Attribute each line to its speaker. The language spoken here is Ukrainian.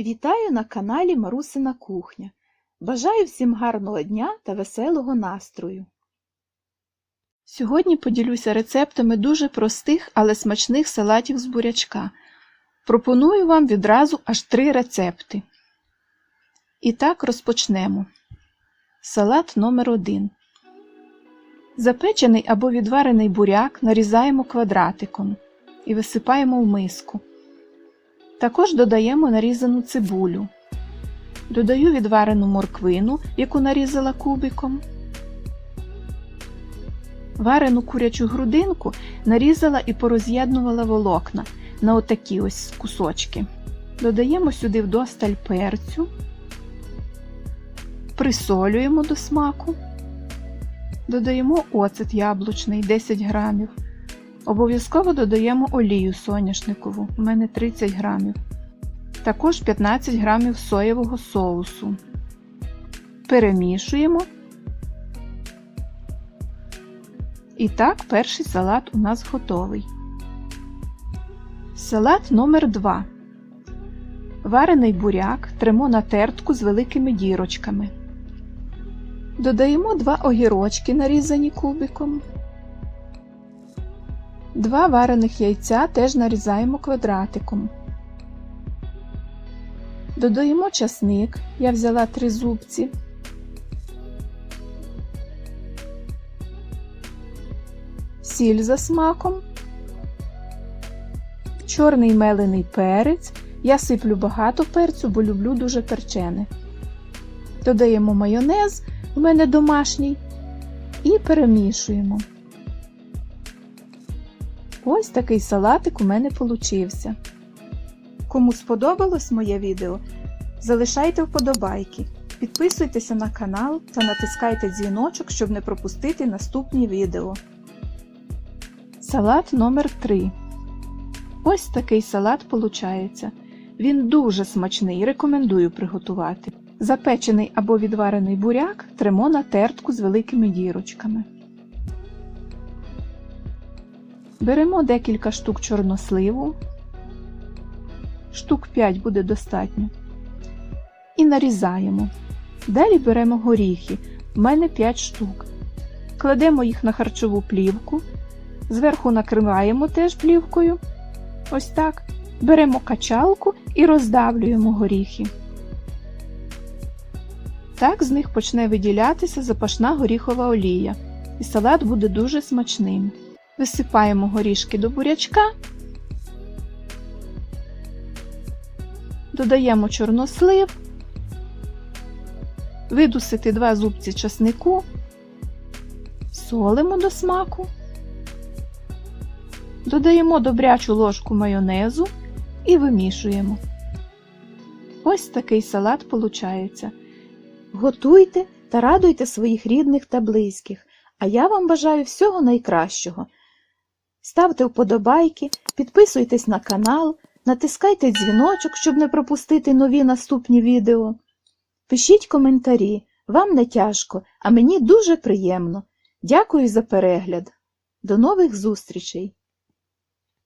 Speaker 1: Вітаю на каналі Марусина Кухня. Бажаю всім гарного дня та веселого настрою. Сьогодні поділюся рецептами дуже простих, але смачних салатів з бурячка. Пропоную вам відразу аж три рецепти. І так розпочнемо. Салат номер 1 Запечений або відварений буряк нарізаємо квадратиком і висипаємо в миску. Також додаємо нарізану цибулю. Додаю відварену морквину, яку нарізала кубиком. Варену курячу грудинку нарізала і пороз'єднувала волокна на отакі ось кусочки. Додаємо сюди вдосталь перцю, присолюємо до смаку, додаємо оцет яблучний 10 грамів. Обов'язково додаємо олію соняшникову, у мене 30 грамів. Також 15 грамів соєвого соусу. Перемішуємо. І так, перший салат у нас готовий. Салат номер 2 Варений буряк тремо на тертку з великими дірочками. Додаємо 2 огірочки, нарізані кубиком. Два варених яйця теж нарізаємо квадратиком. Додаємо часник, я взяла три зубці. Сіль за смаком, чорний мелений перець. Я сиплю багато перцю, бо люблю дуже перчене. Додаємо майонез, у мене домашній, і перемішуємо. Ось такий салатик у мене получився. Кому сподобалось моє відео, залишайте вподобайки, підписуйтеся на канал та натискайте дзвіночок, щоб не пропустити наступні відео. Салат номер 3 Ось такий салат получається. Він дуже смачний, рекомендую приготувати. Запечений або відварений буряк тремо на тертку з великими дірочками. Беремо декілька штук чорносливу, штук 5 буде достатньо. І нарізаємо. Далі беремо горіхи, в мене 5 штук. Кладемо їх на харчову плівку, зверху накриваємо теж плівкою. Ось так. Беремо качалку і роздавлюємо горіхи. Так з них почне виділятися запашна горіхова олія, і салат буде дуже смачним. Висипаємо горішки до бурячка, додаємо чорнослив, видусити два зубці часнику, солимо до смаку, додаємо добрячу ложку майонезу і вимішуємо. Ось такий салат получається. Готуйте та радуйте своїх рідних та близьких, а я вам бажаю всього найкращого. Ставте вподобайки, підписуйтесь на канал, натискайте дзвіночок, щоб не пропустити нові наступні відео. Пишіть коментарі, вам не тяжко, а мені дуже приємно. Дякую за перегляд. До нових зустрічей!